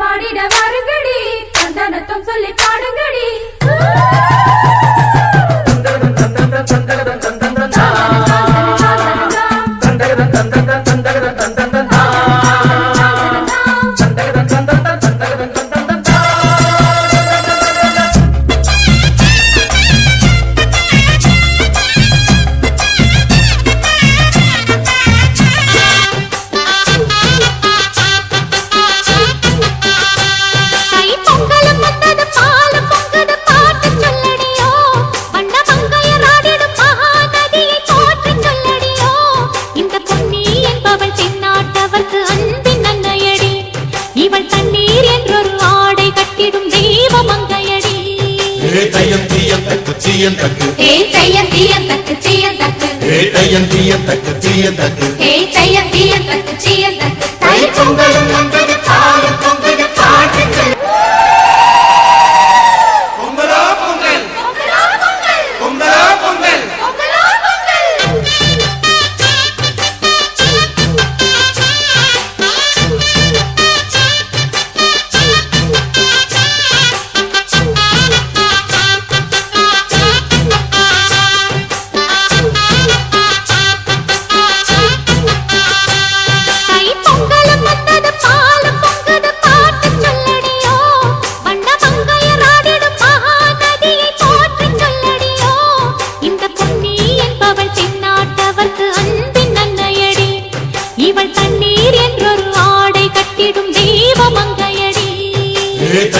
பாடிட வருங்கடி. சந்தானத்தம் சொல்லி பாடுங்கடி. தந்தரதன் தந்தரதன் தந்தரதன் தந்தரதன் தந்தரதன் தந்தரதன் தீயந்தக்கு தீயந்தக்கு தீயந்தக்கு தீயந்தக்கு தீயந்தக்கு தீயந்தக்கு தீயந்தக்கு தீயந்தக்கு தீயந்தக்கு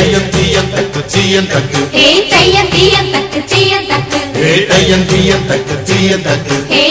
தயம் தீயம் தக்கு சீயம் தக்கு. ஏ தயம் தீயம் தக்கு சீயம் தக்கு. ஏ தயம் தீயம் தக்கு சீயம் தக்கு. ஏ